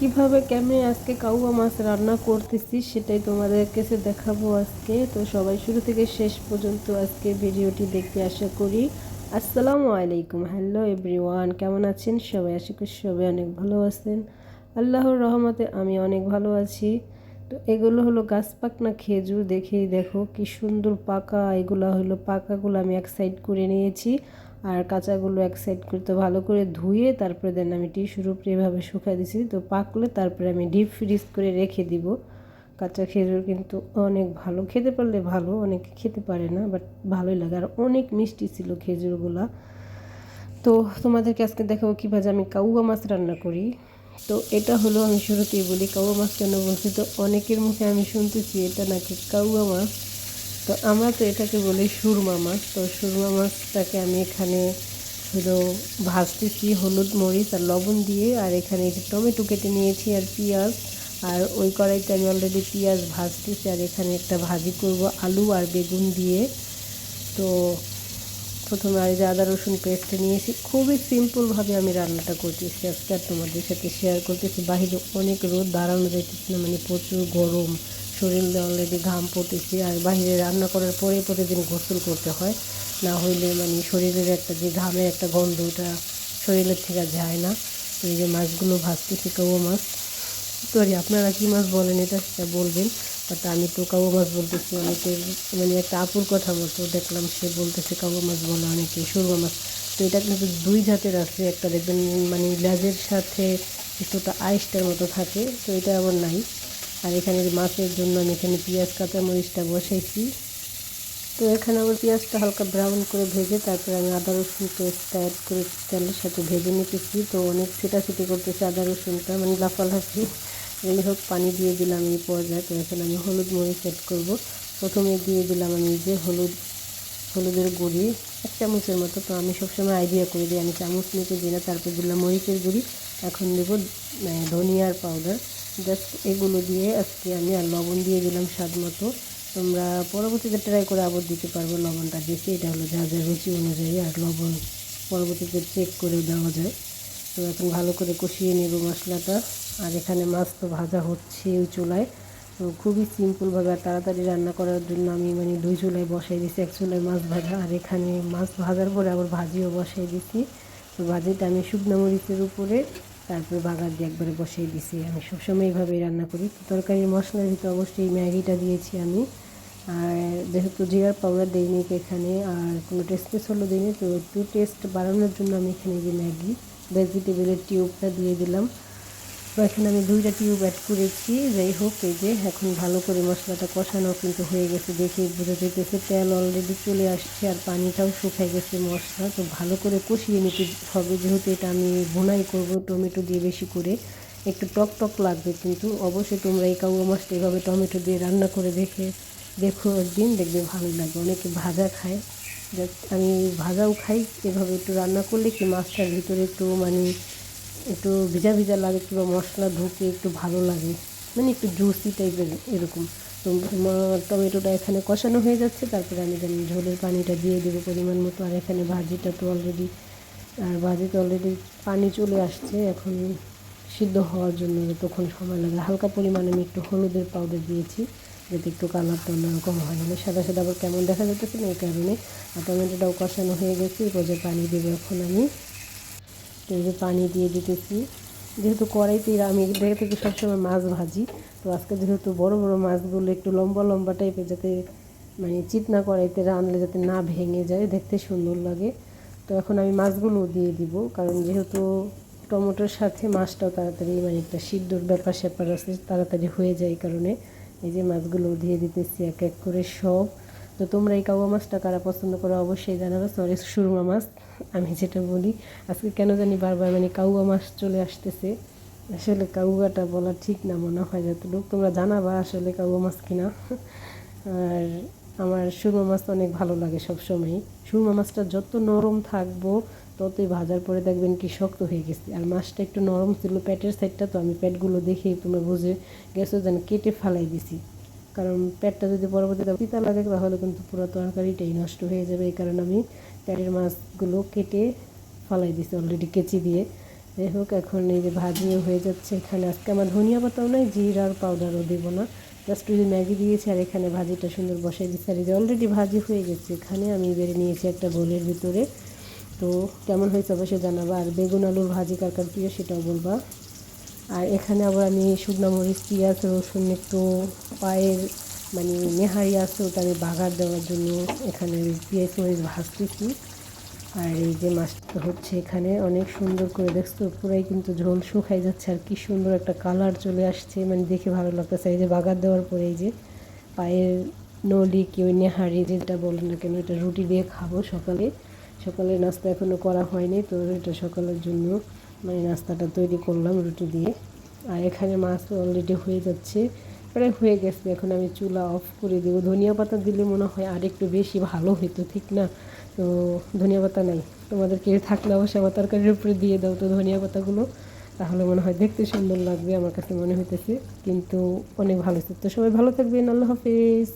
কীভাবে কেমনে আজকে কাউয়া মাছ রান্না করতেছি সেটাই তোমাদের কাছে দেখাবো আজকে। তো সবাই শুরু থেকে শেষ পর্যন্ত আজকে ভিডিওটি দেখতে আশা করি। আসসালামু আলাইকুম। হ্যালো এভরিওয়ান কেমন আছেন? সবাই আশা করি সবাই অনেক ভালো আছেন। আল্লাহর রহমতে আমি অনেক ভালো আছি। তো এগুলো হলো গাছ পাকনা খেজুর দেখেই দেখো কি সুন্দর পাকা, এগুলো হলো পাকাগুলো আমি এক সাইড করে নিয়েছি আর কাঁচাগুলো এক সাইড করে তো ভালো করে ধুয়ে তারপরে দেন আমি টিস্যুর উপরে এভাবে শুকাই দিছি। তো পাকলে তারপরে আমি ডিপ ফ্রিজ করে রেখে দিব। কাঁচা খেজুর কিন্তু অনেক ভালো, খেতে পারলে ভালো, অনেকে খেতে পারে না বাট ভালোই লাগে। আর অনেক মিষ্টি ছিল খেজুরগুলা। তো তোমাদেরকে আজকে দেখাবো কীভাবে আমি কাউয়া মাছ রান্না করি। তো এটা হলো আমি শুরুতেই বলি, কাউয়া মাছ কেন বলছি? তো অনেকের মুখে আমি শুনতেছি এটা নাকি কাউয়া মাছ। তো আমরা তো এটাকে বলি সুরমা মাছ। তো সুরমা মাছটাকে আমি এখানে হলো ভাজতেছি হলুদ মরিচ আর লবণ দিয়ে, আর এখানে টমেটো কেটে নিয়েছি আর পেঁয়াজ। আর ওই কড়াইতে আমি অলরেডি পেঁয়াজ ভাজতেছি আর এখানে একটা ভাজি করব আলু আর বেগুন দিয়ে। তো প্রথমে আমি যে আদা, রসুন পেস্ট নিয়েছি। খুবই সিম্পলভাবে আমি রান্নাটা করতেছি আজকে আর তোমাদের সাথে শেয়ার করতেছি। বাহিরে অনেক রোদ দাঁড়ানো যাইতেছে না মানে প্রচুর গরম, শরীরে অলরেডি ঘাম পড়তেছি আর বাইরে রান্না করার পরে প্রতিদিন গোসল করতে হয়। না হইলে মানে শরীরের একটা যে ঘামের একটা গন্ধ, ওটা শরীরের থেকে যায় না। তো এই যে মাছগুলো ভাজতেছি কাউ মাছ। সরি আপনারা কী মাছ বলেন, এটা সেটা বলবেন। বাট আমি তো কাবু মাছ বলতেছি, অনেকের মানে একটা আপুর কথা মতো দেখলাম সে বলতেছে কাবু মাছ বলে অনেকে সুরমা মাছ। তো এটা কিন্তু দুই জাতের আছে, একটা দেখবেন মানে লেজের সাথে কিছুটা আইসটার মতো থাকে, তো এটা আবার নাই। আর এখানে মাছের জন্য আমি এখানে পেঁয়াজ কাঁচামরিচটা বসাইছি। তো এখানে আমার পেঁয়াজটা হালকা ব্রাউন করে ভেজে তারপরে আমি আদা, রসুন পেস্টটা অ্যাড করে তেলের সাথে ভেজে নিতেছি। তো অনেক ছিটাছিটি করতেছি আদা, রসুনটা মানে লাফালাফি। যাই হোক, পানি দিয়ে দিলাম এই পর্যায়ে। তো এখন আমি হলুদ মরিচ অ্যাড করব। প্রথমে দিয়ে দিলাম আমি যে হলুদ, হলুদের গুঁড়ি, এক চামচের মতো। তো আমি সবসময় আইডিয়া করে দিই, আমি চামচ নিতে দিই না। তারপর দিলাম মরিচের গুঁড়ি। এখন দেবো ধনিয়ার পাউডার জাস্ট এগুলো দিয়ে আজকে আমি আর লবণ দিয়ে দিলাম স্বাদ মতো। তোমরা পরবর্তীতে ট্রাই করে আবার দিতে পারব লবণটা। দিয়েছি এটা হলো যা যা রুচি অনুযায়ী আর লবণ পরবর্তীতে চেক করে দেওয়া যায়। তো এখন ভালো করে কষিয়ে নেব মশলাটা। আর এখানে মাছ তো ভাজা হচ্ছে ওই চুলায়। তো খুবই সিম্পলভাবে আর তাড়াতাড়ি রান্না করার জন্য আমি মানে দুই চুলায় বসাই দিছি এক চুলায় মাছ ভাজা। আর এখানে মাছ ভাজার পরে আবার ভাজিও বসাই দিছি তো ভাজিটা আমি শুকনো মরিচের উপরে, তারপরে বাগার দিয়ে একবারে বসিয়ে দিছি আমি সবসময় এইভাবেই রান্না করি। তরকারির মশলার ভিতরে অবশ্যই ম্যাগিটা দিয়েছি আমি। আর যেহেতু জিরার পাউডার দিইনি এখানে, আর কোনো টেস্ট মশলা দিইনি, তো একটু টেস্ট বাড়ানোর জন্য আমি এখানে যে ম্যাগি ভেজিটেবলের টিউবটা দিয়ে দিলাম। তো এখানে আমি দুইটা টিউব অ্যাড করেছি। যাই হোক, এই যে এখন ভালো করে মশলাটা কষানো কিন্তু হয়ে গেছে দেখে বুঝে যেতেছে তেল অলরেডি চলে আসছে আর পানিটাও শুকাই গেছে মশলা। তো ভালো করে কষিয়ে নিতে হবে। যেহেতু এটা আমি বোনাই করব, টমেটো দিয়ে বেশি করে। একটু টক টক লাগবে কিন্তু অবশ্যই তোমরা এই কাউয়া মাছটা এভাবে টমেটো দিয়ে রান্না করে দেখে, দেখো একদিন। দেখবে ভালো লাগবে। অনেকে ভাজা খায়। আমি ভাজাও খাই, এভাবে একটু রান্না করলে কি মাছটার ভিতরে একটু মানে একটু ভিজা ভিজা লাগে কিংবা মশলা ঢুকে একটু ভালো লাগে। মানে একটু জুসি টাইপের এরকম। তো টমেটোটা এখানে কষানো হয়ে যাচ্ছে, তারপরে আমি জানি ঝোলের পানিটা দিয়ে দেবো পরিমাণ মতো। আর এখানে ভাজিটা তো অলরেডি আর ভাজিতে অলরেডি পানি চলে আসছে, এখন সিদ্ধ হওয়ার জন্য তখন সময় লাগে। হালকা পরিমাণে আমি একটু হলুদের পাউডার দিয়েছি। যাতে একটু কালারটা অন্যরকম হয় মানে সাদা সাদা আবার কেমন দেখা যাচ্ছে না এই কারণে আর টমেটোটাও কষানো হয়ে গেছে। এই পানি দেবো এখন আমি। যে পানি দিয়ে দিতেছি। যেহেতু কড়াইতে আমি দেখে থেকে সবসময় মাছ ভাজি, তো আজকে যেহেতু বড় বড় মাছগুলো একটু লম্বা লম্বা টাইপের যাতে মানে চিতনা কড়াইতে রানলে যাতে না ভেঙে যায়, দেখতে সুন্দর লাগে। তো এখন আমি মাছগুলো দিয়ে দিব, কারণ যেহেতু টমেটোর সাথে মাছটাও তাড়াতাড়ি মানে একটা সিদ্ধর ব্যাপার স্যাপার আছে, তাড়াতাড়ি হয়ে যায় কারণে। এই যে মাছগুলো দিয়ে দিতেছি এক এক করে সব। তো তোমরা এই কাউয়া মাছটা কারা পছন্দ করো অবশ্যই জানাবে। সরি সুরমা মাছ, আমি যেটা বলি। আজকে কেন জানি বারবার মানে কাউয়া মাছ চলে আসতেছে। আসলে কাউয়াটা বলা ঠিক না, মনে হয় যতটুকু। তোমরা জানাবা আসলে কাউয়া মাছ কিনা। আর আমার সুরমা মাছ অনেক ভালো লাগে সবসময়ই। সুরমা মাছটা যত নরম থাকব ততই ভাজার পরে দেখবেন কি শক্ত হয়ে গেছে। আর মাছটা একটু নরম ছিল প্যাটের সাইডটা তো আমি পেটগুলো দেখেই তোমরা বুঝে গেছো যেন কেটে ফালাই দিছি। কারণ পেটটা যদি পরবর্তীতে পিতা লাগে, তাহলে কিন্তু পুরো তরকারিটাই নষ্ট হয়ে যাবে। এই কারণে আমি প্যাটের মাছগুলো কেটে ফালাই দিছি অলরেডি কেচি দিয়ে। যাই হোক, এখন এই যে ভাজিও হয়ে যাচ্ছে এখানে। আজকে আমার ধনিয়া পাতাও নাই, জিরার পাউডারও দেবো না। জাস্ট ওই ম্যাগি দিয়েছি আর এখানে ভাজিটা সুন্দর বসাই দিচ্ছি আর এই যে অলরেডি ভাজি হয়ে গেছে, এখানে আমি বেড়ে নিয়েছি একটা বোলের ভিতরে তো কেমন হয়েছে অবশ্যই জানাবা। আর বেগুন, আলুর ভাজি কার কার প্রিয় সেটাও বলবা। আর এখানে আবার আমি শুকনো মরিচ, পেঁয়াজ, রসুন, একটু পায়ের মানে নেহারি আছে ওটা আমি বাগার দেওয়ার জন্য এখানে পেঁয়াজ, মরিচ ভাজতেছি। আর এই যে মাছটা হচ্ছে এখানে অনেক সুন্দর করে দেখছ, পুরাই কিন্তু ঝোল শুকাই যাচ্ছে আর কি সুন্দর একটা কালার চলে আসছে। মানে দেখে ভালো লাগতেছে। এই যে বাগার দেওয়ার পরে এই যে পায়ের নলি কি ওই নেহারি যেটা বলেন না কেন, এটা রুটি দিয়ে খাব সকালে। সকালে নাস্তা এখনও করা হয়নি, তো এটা সকালের জন্য মানে নাস্তাটা তৈরি করলাম রুটি দিয়ে। আর এখানে মাছ অলরেডি হয়ে যাচ্ছে, প্রায় হয়ে গেছে। এখন আমি চুলা অফ করে দেবো। ধনিয়া পাতা দিলে মনে হয় আর একটু বেশি ভালো হতো ঠিক না? তো ধনিয়া পাতা নাই। তোমাদেরকে থাকলে অবশ্যই আমার তরকারির উপরে দিয়ে দাও তো ধনিয়া পাতাগুলো। তাহলে মনে হয় দেখতে সুন্দর লাগবে, আমার কাছে মনে হইতেছে। কিন্তু অনেক ভালো তো সবাই ভালো থাকবেন, আল্লাহ হাফেজ।